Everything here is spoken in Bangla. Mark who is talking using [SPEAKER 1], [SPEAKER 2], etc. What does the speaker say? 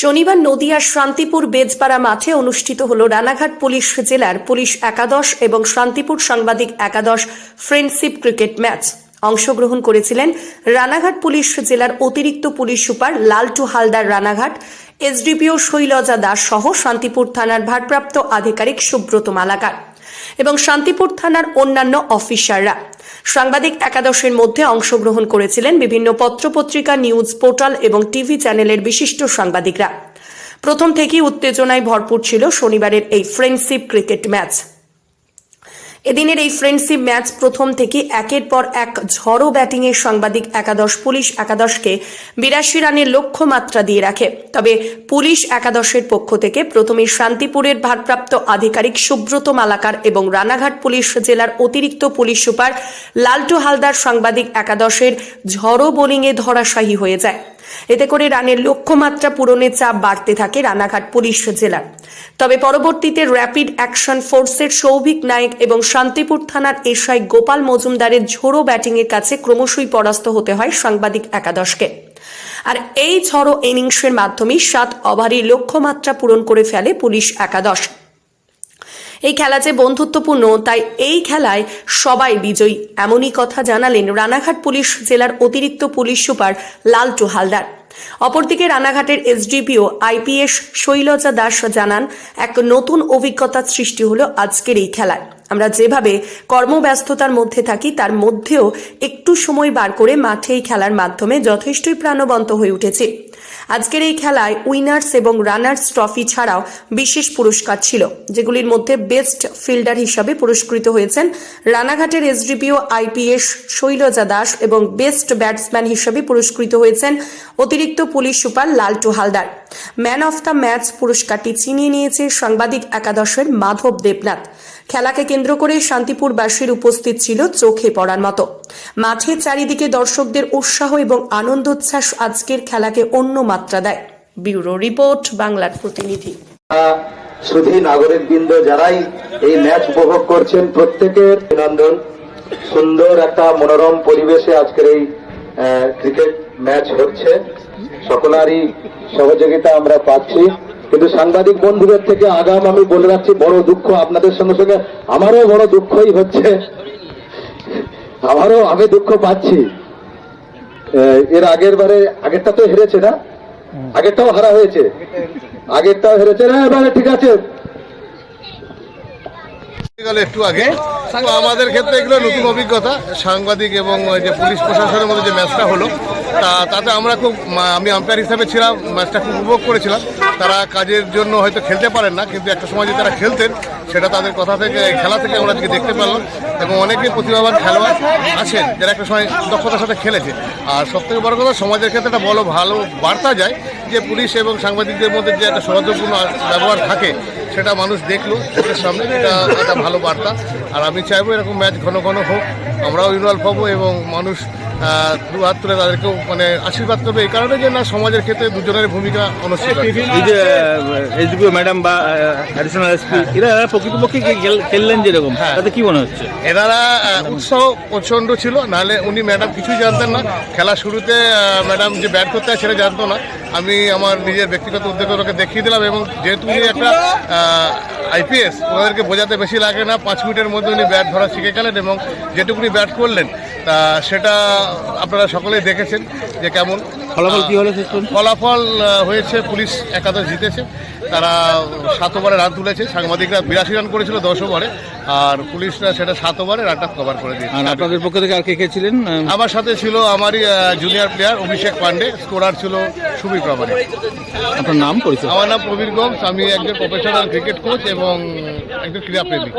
[SPEAKER 1] শনিবার নদিয়ার শান্তিপুর বেজপাড়া মাঠে অনুষ্ঠিত হল রানাঘাট পুলিশ জেলার পুলিশ একাদশ এবং শান্তিপুর সাংবাদিক একাদশ ফ্রেন্ডশিপ ক্রিকেট ম্যাচ। অংশগ্রহণ করেছিলেন রানাঘাট পুলিশ জেলার অতিরিক্ত police super Laltu Haldar Ranaghat, SDPO Shailaja Das সহ শান্তিপুর থানার ভারপ্রাপ্ত আধিকারিক সুব্রত মালাকার। এবং শান্তিপুর থানার অন্যান্য অফিসাররা। সাংবাদিক একাদশের মধ্যে অংশগ্রহণ করেছিলেন বিভিন্ন পত্রপত্রিকা, নিউজ পোর্টাল এবং টিভি চ্যানেলের বিশিষ্ট সাংবাদিকরা। প্রথম থেকেই উত্তেজনায় ভরপুর ছিল শনিবারের এই ফ্রেন্ডশিপ ক্রিকেট ম্যাচ। এদিনের এই ফ্রেন্ডশিপ ম্যাচ প্রথম থেকে একের পর এক ঝড়ো ব্যাটিংয়ের সাংবাদিক একাদশ, পুলিশ একাদশকে বিরাশি রানের লক্ষ্যমাত্রা দিয়ে রাখে। তবে পুলিশ একাদশের পক্ষ থেকে প্রথমে শান্তিপুরের ভারপ্রাপ্ত আধিকারিক সুব্রত মালাকার এবং রানাঘাট পুলিশ জেলার অতিরিক্ত পুলিশ সুপার লালটু হালদার সাংবাদিক একাদশের ঝড়ো বোলিংয়ে ধরাশায়ী হয়ে যায়। এতে করে রানের লক্ষ্যমাত্রা পূরণের চাপ বাড়তে থাকে রানাঘাট পুলিশ জেলার। তবে পরবর্তীতে র্যাপিড অ্যাকশন ফোর্সের সৌভিক নায়েক এবং শান্তিপুর থানার এসআই গোপাল মজুমদারের ঝোড়ো ব্যাটিংয়ের কাছে ক্রমশই পরাস্ত হতে হয় সাংবাদিক একাদশকে। আর এই ঝড়ো ইনিংসের মাধ্যমেই সাত ওভারই লক্ষ্যমাত্রা পূরণ করে ফেলে পুলিশ একাদশ। এই খেলা যে বন্ধুত্বপূর্ণ, তাই এই খেলায় সবাই বিজয়ী, এমনই কথা জানালেন রানাঘাট পুলিশ জেলার অতিরিক্ত পুলিশ সুপার লালটু হালদার। অপরদিকে রানাঘাটের এসডিপিও আইপিএস শৈলজা দাস জানান, এক নতুন অভিজ্ঞতার সৃষ্টি হলো আজকের এই খেলায়। আমরা যেভাবে কর্মব্যস্ততার মধ্যে থাকি, তার মধ্যেও একটু সময় বার করে মাঠে এই খেলার মাধ্যমে যথেষ্টই প্রাণবন্ত হয়ে উঠেছে। আজকের এই খেলায় উইনার্স এবং রানার্স ট্রফি ছাড়াও বিশেষ পুরস্কার ছিল, যেগুলির মধ্যে বেস্ট ফিল্ডার হিসাবে পুরস্কৃত হয়েছেন রানাঘাটের এসডিপিও আইপিএস শৈলজা দাস এবং বেস্ট ব্যাটসম্যান হিসাবে পুরস্কৃত হয়েছেন অতিরিক্ত police super Laltu Haldar. Man of the match পুরস্কারটি ছিনিয়ে নিয়েছে সাংবাদিক একাদশের মাধব দেবনাথ। খেলাকে কেন্দ্র করে শান্তিপুরবাসীর উপস্থিত ছিল চোখে পড়ার মতো। মাঠে চারিদিকে দর্শকদের উৎসাহ এবং আনন্দোচ্ছ্বাস আজকের খেলাকে অন্য মাত্রা দেয়। ব্যুরো রিপোর্ট, বাংলার প্রতিনিধি।
[SPEAKER 2] শুধু নাগরিক বৃন্দ যারাই এই ম্যাচ উপভোগ করছেন, প্রত্যেকের অভিনন্দন। সুন্দর একটা মনোরম পরিবেশে আজকের এই ক্রিকেট ম্যাচ হচ্ছে। সকলারই সহযোগিতা আমরা পাচ্ছি। কিন্তু সাংবাদিক বন্ধুদের থেকে আগাম আমি বলে রাখছি, বড় দুঃখ আপনাদের সঙ্গে সঙ্গে, আমারও বড় দুঃখই হচ্ছে। আমারও আমি দুঃখ পাচ্ছি। এর আগের বারে, আগেরটা তো হেরেছে না? আগেরটাও হারা হয়েছে। আগেরটাও হেরেছে। না এবারে ঠিক আছে।
[SPEAKER 3] একটু আগে। আমাদের ক্ষেত্রে এগুলো নতুন অভিজ্ঞতা। সাংবাদিক এবং যে পুলিশ প্রশাসনের মধ্যে যে ম্যাচটা হলো তা তাতে আমরা খুব আমি আম্পায়ার হিসাবে ছিলাম ম্যাচটা খুব উপভোগ করেছিলাম। তারা কাজের জন্য হয়তো খেলতে পারেন না, কিন্তু একটা সময় যে তারা খেলতেন, সেটা তাদের কথা থেকে, খেলা থেকে আমরা আজকে দেখতে পেলাম এবং অনেকে প্রতিভাবান খেলোয়াড় আছেন, যারা একটা সময় দক্ষতার সাথে খেলেছে। আর সবথেকে বড় কথা, সমাজের ক্ষেত্রে একটা বড় ভালো বার্তা যায় যে পুলিশ এবং সাংবাদিকদের মধ্যে যে একটা সৌহার্দ্যপূর্ণ ব্যবহার থাকে, সেটা মানুষ দেখল চোখের সামনে, এটা একটা ভালো বার্তা। আর আমি চাইব এরকম ম্যাচ ঘন ঘন হোক, আমরাও ইনভলভ হব এবং মানুষ দু হাত তুলে তাদেরকেও মানে আশীর্বাদ করবে এই কারণে যে না সমাজের ক্ষেত্রে দুজনের ভূমিকা অনস্বীকার
[SPEAKER 4] এই যে এসডিপিও ম্যাডাম বা অ্যাডিশনাল এসপি এরা প্রকৃতপক্ষে কে খেললেন যেরকম
[SPEAKER 3] হ্যাঁ।
[SPEAKER 4] তাতে কি মনে হচ্ছে?
[SPEAKER 3] এনারা উৎসাহ প্রচণ্ড ছিল নাহলে উনি ম্যাডাম কিছুই জানতেন না। খেলা শুরুতে ম্যাডাম যে ব্যাট করতে হয় সেটা জানতো না। আমি আমার নিজের ব্যক্তিগত উদ্যোগে ওকে দেখিয়ে দিলাম এবং যেহেতু উনি একটা আইপিএস ওনাদেরকে বোঝাতে বেশি লাগে না। পাঁচ মিনিটের মধ্যে উনি ব্যাট ধরা শিখে গেলেন এবং যেটুকুনি ব্যাট করলেন তা সেটা আপনারা সকলেই দেখেছেন যে কেমন
[SPEAKER 4] ফলাফল কী হলো
[SPEAKER 3] ফলাফল হয়েছে পুলিশ একাদশ জিতেছে। তারা সাত ওভারে রান তুলেছে। সাংবাদিকরা বিরাশি রান করেছিল দশ ওভারে। আর পুলিশরা সেটা সাত ওভারে রানটা কভার করে দিয়েছে।
[SPEAKER 4] আর আপনাদের পক্ষ থেকে আর কে কে ছিলেন?
[SPEAKER 3] আমার সাথে ছিল আমারই junior player Abhishek Pandey. Scorer ছিল সুবীর প্রামাণিক
[SPEAKER 4] আপনার নাম পরিচয়?
[SPEAKER 3] আমার নাম প্রবীর গোমস আমি একজন প্রফেশনাল ক্রিকেট কোচ এবং একজন ক্রীড়াপ্রেমী।